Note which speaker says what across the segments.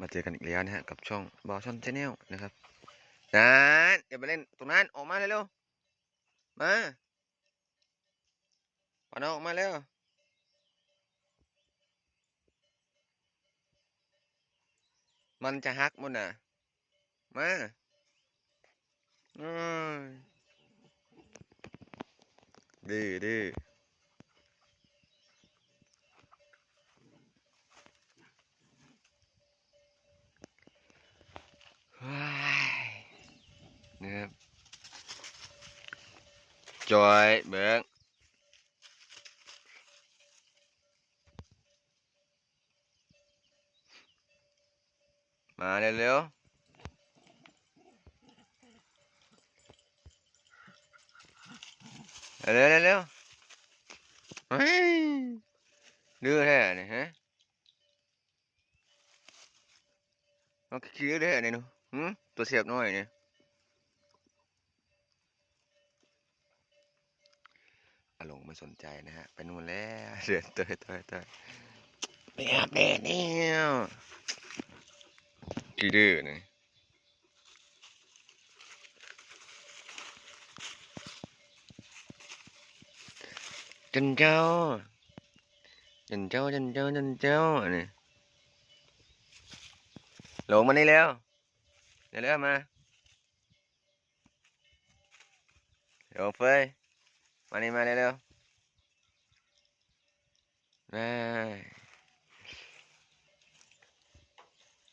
Speaker 1: มาเจอกันอีกแล้วนะฮะกับช่องบอชอนชาแนลนะครับนันอย่าไปเล่นตรงนั้นออกมาเร็วๆมาปอนออกมาเร็วมันจะฮักหมันน่ะมาดื้อดื้อ ว้ายนะครับ จอยเบิ้งมาเร็วๆเร็วเร็วดื้อแท้เนี่ยฮะมันขี้ดื้อแท้เนี่ยหนูตัวเสียบน้อยเนี่ย หลงไม่สนใจนะฮะ ไปนู่นแล้วเดินเตยเตยเตยไปอาบแดดแล้วดื้อเนี่ยจันเจ้าจันเจ้าจันเจ้าจันเจ้าเนี่ยหลงมานี่แล้วเดี๋ยวเร็วมาเดี๋ยวเฟย มานี่มาเร็วๆมา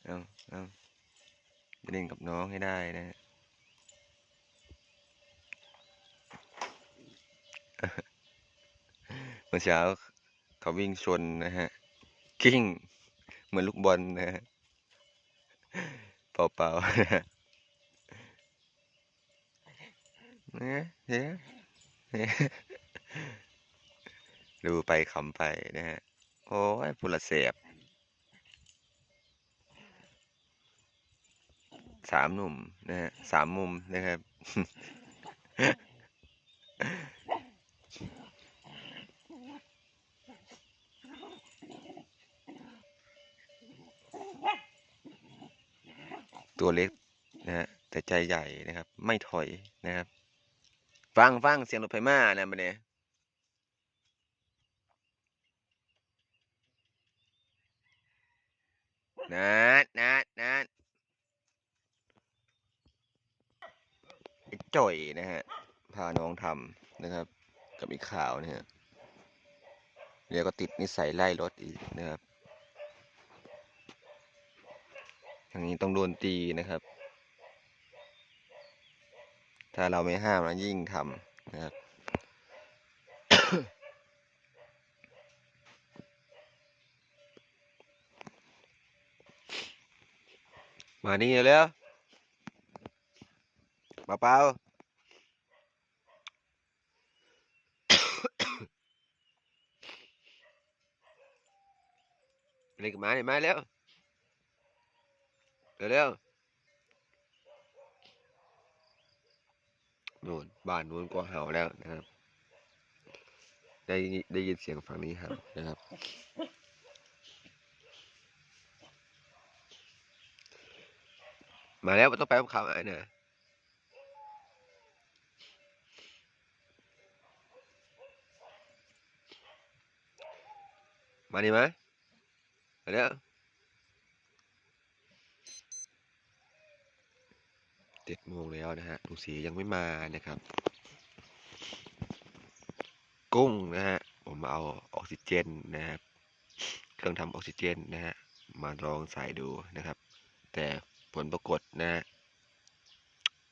Speaker 1: เอาเอาจะเล่นกับน้องให้ได้นะเมื่อเช้าเขาวิ่งชนนะฮะ กิ้ง เหมือนลูกบอลนะฮะ เปล่าๆนะฮะเนี่ยเนี่ย ดูไปขำไปนะฮะ โอ้ยพุละเสียบสามหนุ่มนะฮะสามมุมนะครับ ตัวเล็กนะฮะแต่ใจใหญ่นะครับ ไม่ถอยนะครับ ฟังฟังเสียงรถไฟมานะมันเนี่ยนัดนัดนัดไอ้จ่อยนะฮะ พาน้องทำนะครับ กับอีกข่าวนะฮะเดี๋ยวก็ติดนิสัยไล่รถอีกนะครับอย่างนี้ต้องโดนตีนะครับ ถ้าเราไม่ห้ามนะยิ่งทำนะครับมานี่เร็วๆมาเปล่าเล่นกับหมาหน่ยมาเร็วเร็ว ๆนู่นบ้านนู้นก็เห่าแล้วนะครับ ได้ได้ยินเสียงฝั่งนี้เห่านะครับ มาแล้วมันต้องไปกับเขาไอ้เนี่ยมาดีไหมมาแล้ว จ็ดโมงแล้วนะฮะลุงศรียังไม่มานะครับ กุ้งนะฮะ ผมเอาออกซิเจนนะครับ เครื่องทำออกซิเจนนะฮะ มาลองใส่ดูนะครับ แต่ผลปรากฏนะฮะ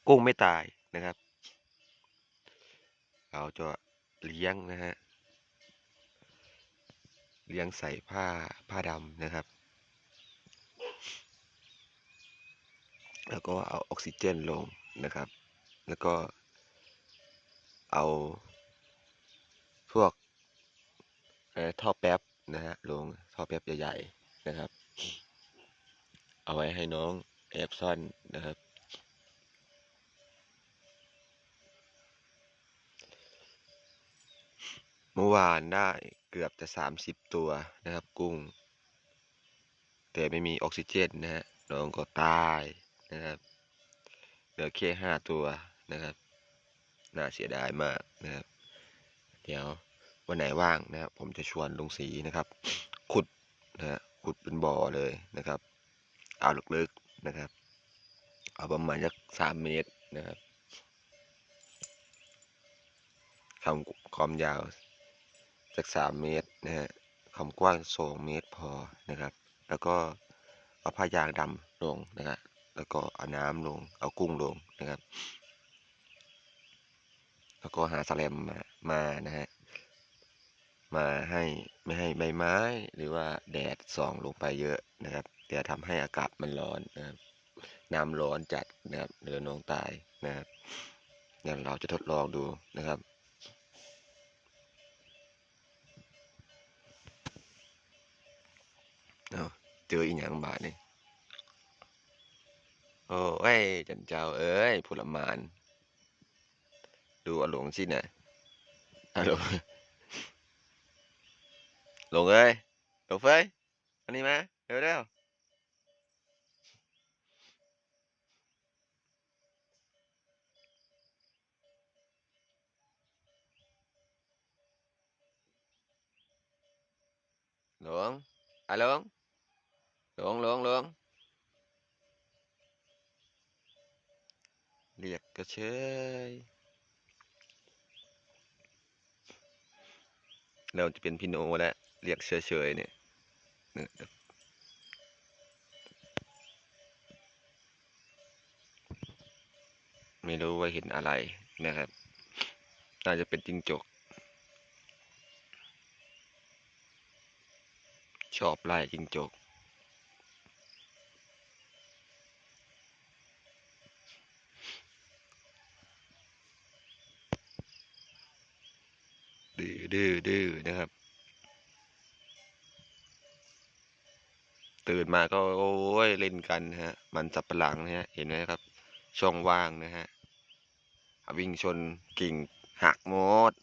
Speaker 1: กุ้งไม่ตายนะครับ เราจะเลี้ยงนะฮะ เลี้ยงใส่ผ้าผ้าดำนะครับ แล้วก็เอาออกซิเจนลงนะครับ แล้วก็เอาพวกท่อแป๊บนะฮะลงท่อแป๊บใหญ่ๆนะครับ เอาไว้ให้น้องแอบซ่อนนะครับ เมื่อวานได้เกือบจะสามสิบตัวนะครับกุ้ง แต่ไม่มีออกซิเจนนะฮะน้องก็ตาย นะครับ เหลือแค่ห้าตัวนะครับ น่าเสียดายมากนะครับ เดี๋ยววันไหนว่างนะครับ ผมจะชวนลุงศรีนะครับ ขุดนะฮะขุดเป็นบ่อเลยนะครับ เอาลึกๆนะครับ เอาประมาณสักสามเมตรนะครับความความยาวสักสามเมตรนะฮะความกว้างสองเมตรพอนะครับ แล้วก็เอาผ้ายางดำลงนะครับ แล้วก็เอาน้ำลง เอากุ้งลงนะครับ แล้วก็หาแสแลมมามานะฮะมาให้ไม่ให้ใบไม้หรือว่าแดดส่องลงไปเยอะนะครับเดี๋ยวทำให้อากาศมันร้อนนะครับน้ำร้อนจัดนะครับเรือน้องตายนะครับเดี๋ยวเราจะทดลองดูนะครับเอาเจออีหยังบาทนี่ โอ้ยจันเจ้าเอ้ยผลมาน ดูอหลงสิเนี่ยอาหลงหลงเอ้ยหลงเฟยอันนี้มาเร็วเร็วหลวงอะหลวงหลวงหลวงหลวง เรียกก็เชยเราจะเป็นพี่โนแล้วเรียกเฉยๆเนี่ยเนี่ยไม่รู้ว่าเห็นอะไรนะครับ น่าจะเป็นจิ้งจก ชอบไล่จิ้งจก ดื้อดื้อนะครับ ตื่นมาก็โอ้ยเล่นกันฮะ มันสับปะหลังนะฮะเห็นไหมครับ ช่องว่างนะฮะวิ่งชนกิ่งหักหมด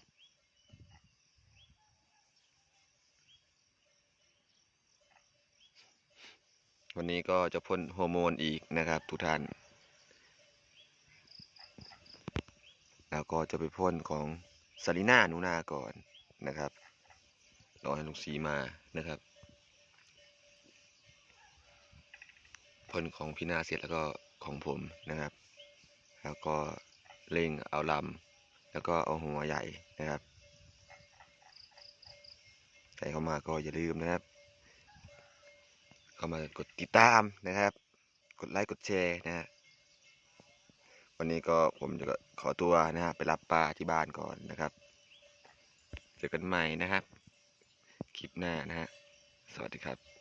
Speaker 1: วันนี้ก็จะพ่นฮอร์โมนอีกนะครับ ทุกท่าน แล้วก็จะไปพ่นของซาลิน่านูนาก่อน นะครับรอให้ลุงสีมานะครับพ่นของพี่นาเสร็จแล้วก็ของผมนะครับ แล้วก็เร่งเอาลำแล้วก็เอาหัวใหญ่นะครับใส่เข้ามาก็อย่าลืมนะครับ เข้ามากดติดตามนะครับ กดไลค์กดแชร์นะฮะวันนี้ก็ผมจะขอตัวนะฮะไปรับปลาที่บ้านก่อนนะครับ เจอกันใหม่นะครับ คลิปหน้านะฮะ สวัสดีครับ